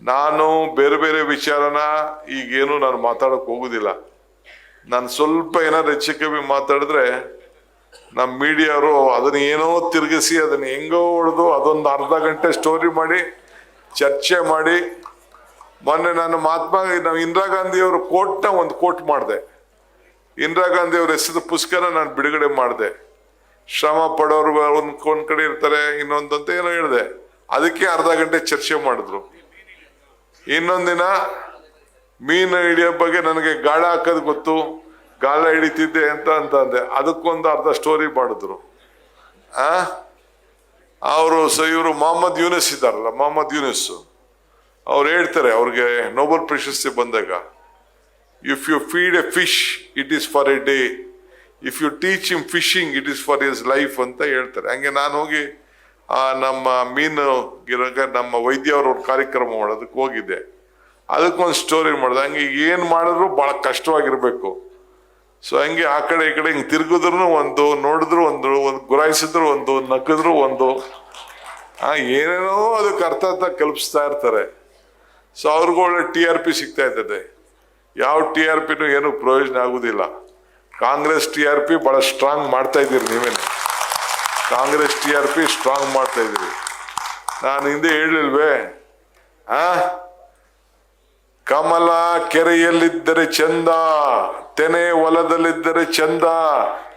ನಾನು ಬೇರೆ ಬೇರೆ ವಿಚಾರನ ಈಗೇನು ನಾನು ಮಾತಾಡಕ್ ಹೋಗುದಿಲ್ಲ. ನಾನು ಸ್ವಲ್ಪ ಏನಾದ್ರು ಹೆಚ್ಚು ಕಮ್ಮಿ ಮಾತಾಡಿದ್ರೆ ನಮ್ಮ ಮೀಡಿಯಾರು ಅದನ್ನ ಏನೋ ತಿರುಗಿಸಿ ಅದನ್ನ ಹೆಂಗೋ ಹೊಡೆದು ಅದೊಂದು ಅರ್ಧ ಗಂಟೆ ಸ್ಟೋರಿ ಮಾಡಿ, ಚರ್ಚೆ ಮಾಡಿ. ಮೊನ್ನೆ ನಾನು ಮಹಾತ್ಮ, ನಾವು ಇಂದಿರಾ ಗಾಂಧಿಯವರು ಕೋಟ್ನ ಒಂದು ಕೋಟ್ ಮಾಡಿದೆ. ಇಂದಿರಾ ಗಾಂಧಿ ಅವ್ರ ಹೆಸರು ಪುಸ್ತಕನ ನಾನು ಬಿಡುಗಡೆ ಮಾಡಿದೆ. ಶ್ರಮ ಪಡೋರು ಒಂದ್ ಕಡೆ ಇರ್ತಾರೆ ಇನ್ನೊಂದಂತ ಏನೋ ಹೇಳಿದೆ. ಅದಕ್ಕೆ ಅರ್ಧ ಗಂಟೆ ಚರ್ಚೆ ಮಾಡಿದ್ರು. ಇನ್ನೊಂದಿನ ಮೀನು ಹಿಡಿಯೋ ಬಗ್ಗೆ ನನಗೆ ಗಾಳ ಹಾಕೋದು ಗೊತ್ತು, ಗಾಳ ಹಿಡಿತಿದ್ದೆ ಅಂತ ಅಂತ ಅಂದೆ ಅದಕ್ಕೊಂದು ಅರ್ಧ ಸ್ಟೋರಿ ಮಾಡಿದ್ರು. ಆ? ಅವರು ಸ, ಇವರು ಮೊಹಮ್ಮದ್ ಯೂನಿಸ್ ಇದ್ದಾರಲ್ಲ, ಮೊಹಮ್ಮದ್ ಯೂನಿಸ್. ಅವ್ರು ಹೇಳ್ತಾರೆ, ಅವ್ರಿಗೆ ನೋಬಲ್ ಪ್ರಶಸ್ತಿ ಬಂದಾಗ if you feed a fish it is for a day if you teach him fishing it is for his life ಅಂತ ಹೇಳ್ತಾರೆ. ಹಂಗೆ ನಾನು ಹೋಗಿ ಆ ನಮ್ಮ ಮೀನು ಗಿರಕ ನಮ್ಮ ವೈದ್ಯವ್ರ ಒಂದು ಕಾರ್ಯಕ್ರಮ ಮಾಡೋದಕ್ಕೆ ಹೋಗಿದ್ದೆ. ಅದಕ್ಕೊಂದು ಸ್ಟೋರಿ ಮಾಡಿದೆ. ಹಂಗೆ ಏನು ಮಾಡಿದ್ರು ಭಾಳ ಕಷ್ಟವಾಗಿರ್ಬೇಕು. ಸೊ ಹಂಗೆ ಆ ಕಡೆ ಈ ಕಡೆ ಹಿಂಗೆ ತಿರುಗಿದ್ರು ಒಂದು, ನೋಡಿದ್ರು ಒಂದು ಒಂದು ಗುರಾಯಿಸಿದ್ರು ಒಂದು ನಕ್ಕಿದ್ರು ಒಂದು. ಆ, ಏನೇನೋ ಅದಕ್ಕೆ ಅರ್ಥ ಅರ್ಥ ಕಲ್ಪಿಸ್ತಾ ಇರ್ತಾರೆ. ಸೊ ಅವ್ರಿಗೂ ಒಳ್ಳೆ ಟಿ ಆರ್ ಪಿ ಸಿಗ್ತಾ ಇರ್ತದೆ ಯಾವ ಟಿ ಆರ್ ಪಿನೂ ಏನು ಪ್ರಯೋಜನ ಆಗುದಿಲ್ಲ. ಕಾಂಗ್ರೆಸ್ ಟಿ ಆರ್ ಪಿ ಬಹಳ ಸ್ಟ್ರಾಂಗ್ ಮಾಡ್ತಾ ಇದ್ದೀರಿ ನೀವೇನೆ. Congress T R P strong ಮಾಡ್ತಾ ಇದ್ದೀವಿ ನಾನು ಹಿಂದೆ ಹೇಳಿಲ್ವೇ ಆ? ಕಮಲ ಕೆರೆಯಲ್ಲಿದ್ದರೆ ಚಂದ, ತೆನೆ ಹೊಲದಲ್ಲಿದ್ದರೆ ಚಂದ,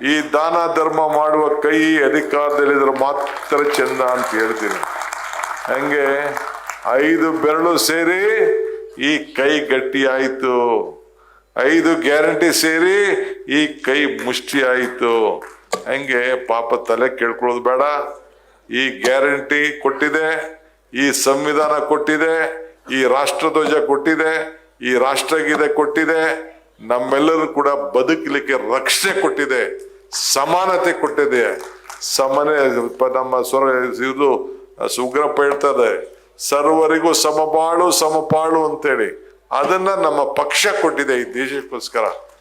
ಈ ದಾನ ಧರ್ಮ ಮಾಡುವ ಕೈ ಅಧಿಕಾರದಲ್ಲಿದ್ರೆ ಮಾತ್ರ ಚಂದ ಅಂತ ಹೇಳ್ತೀನಿ. ಹಂಗೆ ಐದು ಬೆರಳು ಸೇರಿ ಈ ಕೈ ಗಟ್ಟಿ ಆಯ್ತು. ಐದು ಗ್ಯಾರಂಟಿ ಸೇರಿ ಈ ಕೈ ಮುಷ್ಟಿ ಆಯ್ತು. ಹಂಗೆ ಪಾಪ ತಲೆ ಕೇಳ್ಕೊಳ್ಳೋದು ಬೇಡ. ಈ ಗ್ಯಾರಂಟಿ ಕೊಟ್ಟಿದೆ, ಈ ಸಂವಿಧಾನ ಕೊಟ್ಟಿದೆ, ಈ ರಾಷ್ಟ್ರಧ್ವಜ ಕೊಟ್ಟಿದೆ, ಈ ರಾಷ್ಟ್ರಗೀತೆ ಕೊಟ್ಟಿದೆ, ನಮ್ಮೆಲ್ಲರೂ ಕೂಡ ಬದುಕಲಿಕ್ಕೆ ರಕ್ಷಣೆ ಕೊಟ್ಟಿದೆ, ಸಮಾನತೆ ಕೊಟ್ಟಿದೆ. ಸಮಾನ ನಮ್ಮ ಸ್ವರ, ಇದು ಸುಗ್ರಪ್ಪ ಹೇಳ್ತಾರೆ, ಸರ್ವರಿಗೂ ಸಮಬಾಳು, ಸಮಪಾಳು ಅಂತೇಳಿ. ಅದನ್ನ ನಮ್ಮ ಪಕ್ಷ ಕೊಟ್ಟಿದೆ ಈ ದೇಶಕ್ಕೋಸ್ಕರ.